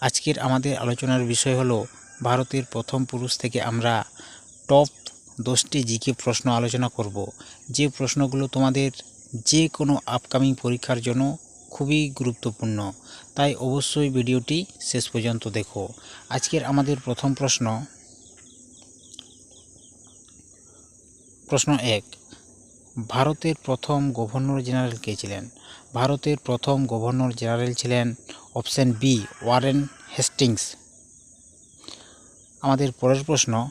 আজকের আমাদের আলোচনার বিষয় হলো ভারতের প্রথম পুরুষ থেকে আমরা টপ দশটি জিকে প্রশ্ন আলোচনা করব। যে প্রশ্নগুলো তোমাদের যে কোনো আপকামিং পরীক্ষার জন্য খুবই গুরুত্বপূর্ণ। তাই অবশ্যই ভিডিওটি শেষ পর্যন্ত দেখো। আজকের আমাদের প্রথম প্রশ্ন। প্রশ্ন এক, ভারতের প্রথম গভর্নর জেনারেল কে ছিলেন? ভারতের প্রথম গভর্নর জেনারেল ছিলেন অপশন বি, ওয়ারেন হেস্টিংস। আমাদের পরের প্রশ্ন।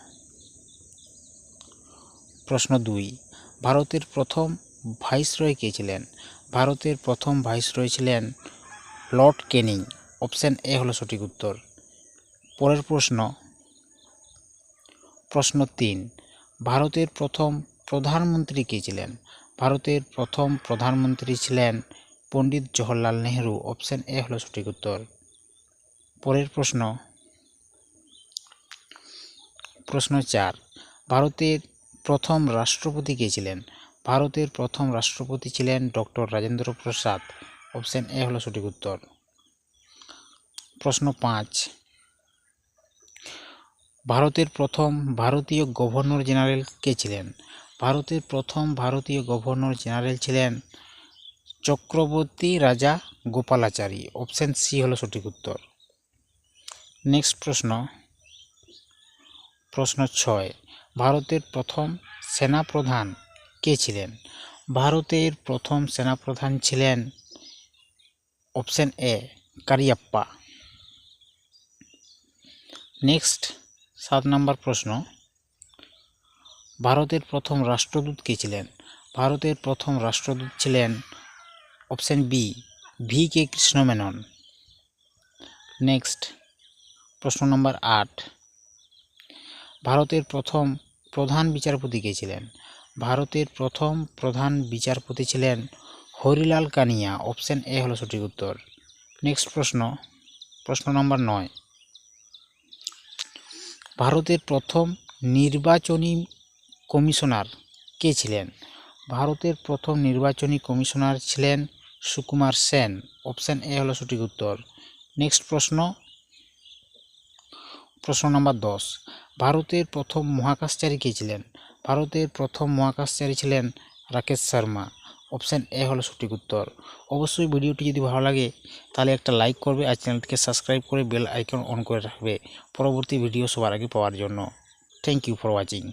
প্রশ্ন দুই, ভারতের প্রথম ভাইসরয় কে ছিলেন? ভারতের প্রথম ভাইসরয় ছিলেন লর্ড কেনিং। অপশান এ হলো সঠিক উত্তর। পরের প্রশ্ন। প্রশ্ন তিন, ভারতের প্রথম প্রধানমন্ত্রী কে ছিলেন? ভারতের প্রথম প্রধানমন্ত্রী ছিলেন পণ্ডিত জওহরলাল নেহরু অপশন এ হলো সঠিক উত্তর। পরের প্রশ্ন। প্রশ্ন চার, ভারতের প্রথম রাষ্ট্রপতি কে ছিলেন? ভারতের প্রথম রাষ্ট্রপতি ছিলেন doctor Rajendra Prasad. Option A হলো সঠিক উত্তর। প্রশ্ন পাঁচ, ভারতের প্রথম ভারতীয় গভর্নর জেনারেল কে ছিলেন? ভারতের প্রথম ভারতীয় গভর্নর জেনারেল ছিলেন চক্রবর্তী রাজা গোপালাচারী। অপশান সি হলো সঠিক উত্তর। নেক্সট প্রশ্ন। প্রশ্ন ছয়। ভারতের প্রথম সেনাপ্রধান কে ছিলেন? ভারতের প্রথম সেনাপ্রধান ছিলেন অপশান এ কারিয়াপ্পা। নেক্সট সাত নম্বর প্রশ্ন। ভারতের প্রথম রাষ্ট্রদূত কে ছিলেন? ভারতের প্রথম রাষ্ট্রদূত ছিলেন option B, V K Krishna Menon. Next, প্রশ্ন নম্বর আট। ভারতের প্রথম প্রধান বিচারপতি কে ছিলেন? ভারতের প্রথম প্রধান বিচারপতি ছিলেন হরিলাল কানিয়া। অপশন এ হলো সঠিক উত্তর। নেক্সট প্রশ্ন প্রশ্ন নম্বর নয়। ভারতের প্রথম নির্বাচনী কমিশনার কে ছিলেন? ভারতের প্রথম নির্বাচনী কমিশনার ছিলেন সুকুমার সেন। অপশন এ হলো সঠিক উত্তর। নেক্সট প্রশ্ন। প্রশ্ন নম্বর দশ। ভারতের প্রথম মহাকাশচারী কে ছিলেন? ভারতের প্রথম মহাকাশচারী ছিলেন রাকেশ শর্মা। অপশান এ হলো সঠিক উত্তর। অবশ্যই ভিডিওটি যদি ভালো লাগে, তাহলে একটা লাইক করবে আর চ্যানেলটিকে সাবস্ক্রাইব করে বেল আইকন অন করে রাখবে। পরবর্তী ভিডিও সবার আগে পাওয়ার জন্য। Thank you for watching.